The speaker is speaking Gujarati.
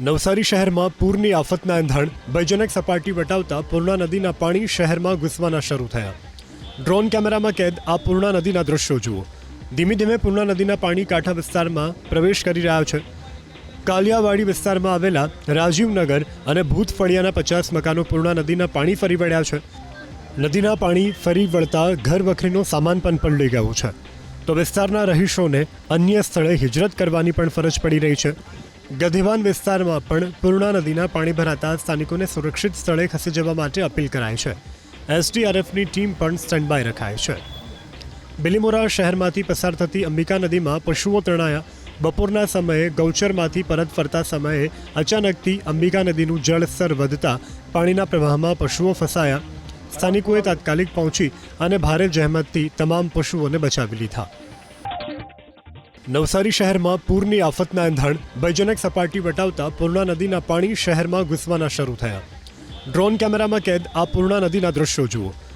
નવસારી શહેરમાં પૂરની આફતના એંધાણ, ભયજનક સપાટી વટાવતા પૂર્ણા નદીના પાણી શહેરમાં ઘૂસવાના શરૂ થયા. ડ્રોન કેમેરામાં કેદ, આ પૂર્ણા નદીના દૃશ્યો જુઓ. ધીમે ધીમે પૂર્ણા નદીના પાણી કાંઠા વિસ્તારમાં પ્રવેશ કરી રહ્યા છે. કાલિયાવાડી વિસ્તારમાં આવેલા રાજીવનગર અને ભૂત ફળિયાના પચાસ મકાનો પૂર્ણા નદીના પાણી ફરી વળ્યા છે. નદીના પાણી ફરી વળતા ઘર વખરીનો સામાન પણ પલળી ગયો છે. તો વિસ્તારના રહીશોને અન્ય સ્થળે હિજરત કરવાની પણ ફરજ પડી રહી છે. ગધેવાન વિસ્તારમાં પણ પૂર્ણા નદીના પાણી ભરાતા સ્થાનિકોને સુરક્ષિત સ્થળે ખસી જવા માટે અપીલ કરાઈ છે. એસડીઆરએફની ટીમ પણ સ્ટેન્ડબાય રખાય છે. બિલીમોરા શહેરમાંથી પસાર થતી અંબિકા નદીમાં પશુઓ તણાયા. બપોરના સમયે ગૌચરમાંથી પરત ફરતા સમયે અચાનકથી અંબિકા નદીનું જળસ્તર વધતા પાણીના પ્રવાહમાં પશુઓ ફસાયા. સ્થાનિકોએ તાત્કાલિક પહોંચી અને ભારે જહેમતથી તમામ પશુઓને બચાવી લીધા. નવસારી શહેરમાં પૂરની આફતના એંધાણ, ભયજનક સપાટી વટાવતા પૂર્ણા નદીના પાણી શહેરમાં ઘૂસવાના શરૂ થયા. ડ્રોન કેમેરામાં કેદ, આ પૂર્ણા નદીના દૃશ્યો જુઓ.